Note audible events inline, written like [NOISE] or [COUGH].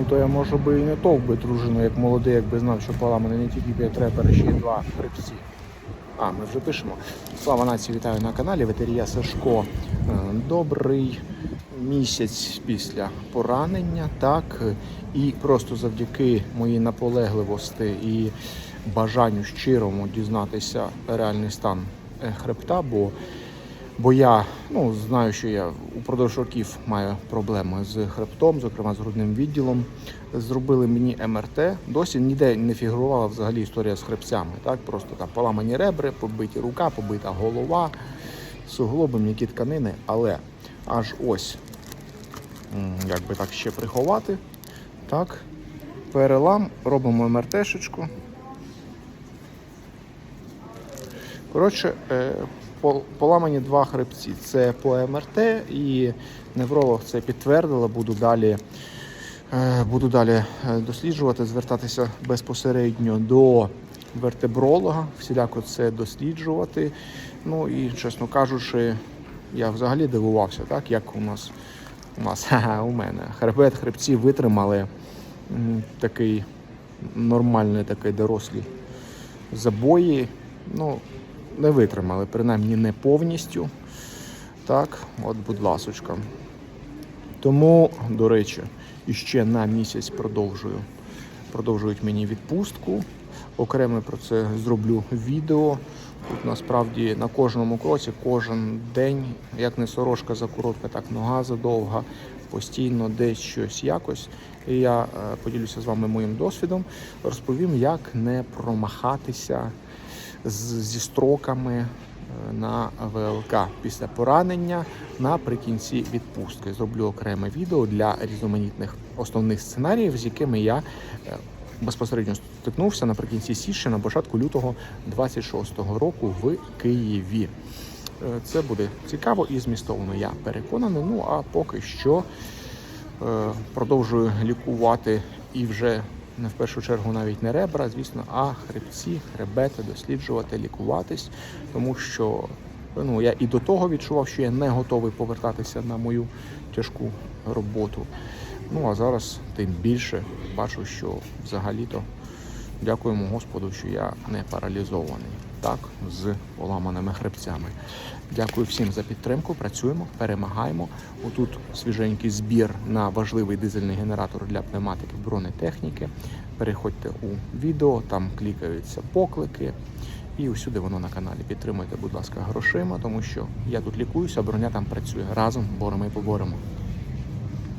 Ну то я може би і не товк би дружину, як молодий, якби знав, що поламаний не тільки п'ятрепер, а ще й два хребці. А, ми вже пишемо. Слава нації, вітаю на каналі. Ветерія Сашко. Е, Добрий місяць після поранення, так. І просто завдяки моїй наполегливості і бажанню щирому дізнатися реальний стан е, хребта, бо Бо я ну, знаю, що я упродовж років маю проблеми з хребтом, зокрема з грудним відділом. Зробили мені МРТ. Досі ніде не фігурувала взагалі історія з хребцями. Так? Просто там поламані ребри, побиті рука, побита голова, суглоби, м'які тканини. Але аж ось, як би так ще приховати. Так, перелам, робимо МРТшечку. Коротше, е, поламані два хребці. Це по МРТ і невролог це підтвердила. Буду далі, е, буду далі е, досліджувати, звертатися безпосередньо до вертебролога, всіляко це досліджувати. Ну і, чесно кажучи, я взагалі дивувався, так, як у нас, у нас [LAUGHS] у мене хребет, хребці витримали такий нормальний такий дорослі забої. Ну, не витримали, принаймні не повністю. Так, от, будь ласочка. Тому, до речі, іще на місяць продовжую. Продовжують мені відпустку. Окремо про це зроблю відео. Тут насправді на кожному кроці, кожен день, як не сорочка закоротка, так нога задовга, постійно десь щось якось. І я е, поділюся з вами моїм досвідом, розповім, як не промахатися зі строками е, на ВЛК після поранення наприкінці відпустки. Зроблю окреме відео для різноманітних основних сценаріїв, з якими я е, безпосередньо стикнувся наприкінці січня, на початку лютого 26-го року в Києві. Е, Це буде цікаво і змістовно, я переконаний. Ну а поки що продовжую лікувати і вже не в першу чергу навіть не ребра, звісно, а хребці, хребети, досліджувати, лікуватись, тому що ну, я і до того відчував, що я не готовий повертатися на мою тяжку роботу. Ну а зараз тим більше бачу, що взагалі-то дякуємо Господу, що я не паралізований. Так, з поламаними хребцями. Дякую всім за підтримку. Працюємо, перемагаємо. Отут свіженький збір на важливий дизельний генератор для пневматики бронетехніки. Переходьте у відео, там клікаються поклики. І усюди воно на каналі. Підтримуйте, будь ласка, грошима, тому що я тут лікуюся, броня там працює. Разом боремо і поборемо.